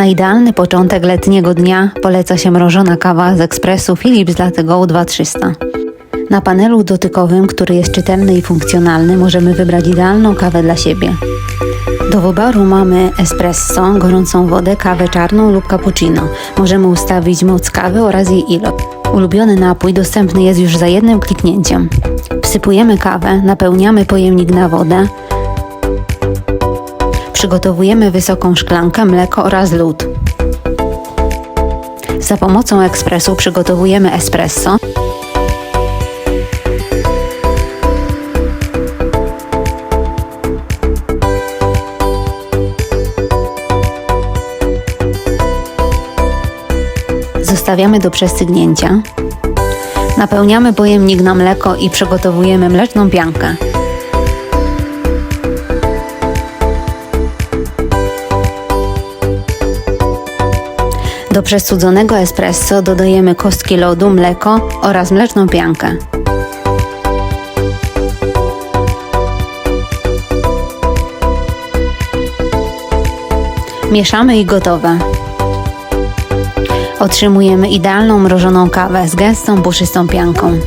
Na idealny początek letniego dnia poleca się mrożona kawa z ekspresu Philips Latte Go 2300. Na panelu dotykowym, który jest czytelny i funkcjonalny, możemy wybrać idealną kawę dla siebie. Do wyboru mamy espresso, gorącą wodę, kawę czarną lub cappuccino. Możemy ustawić moc kawy oraz jej ilość. Ulubiony napój dostępny jest już za jednym kliknięciem. Wsypujemy kawę, napełniamy pojemnik na wodę, przygotowujemy wysoką szklankę, mleko oraz lód. Za pomocą ekspresu przygotowujemy espresso. Zostawiamy do przestygnięcia. Napełniamy pojemnik na mleko i przygotowujemy mleczną piankę. Do przestudzonego espresso dodajemy kostki lodu, mleko oraz mleczną piankę. Mieszamy i gotowe. Otrzymujemy idealną mrożoną kawę z gęstą, puszystą pianką.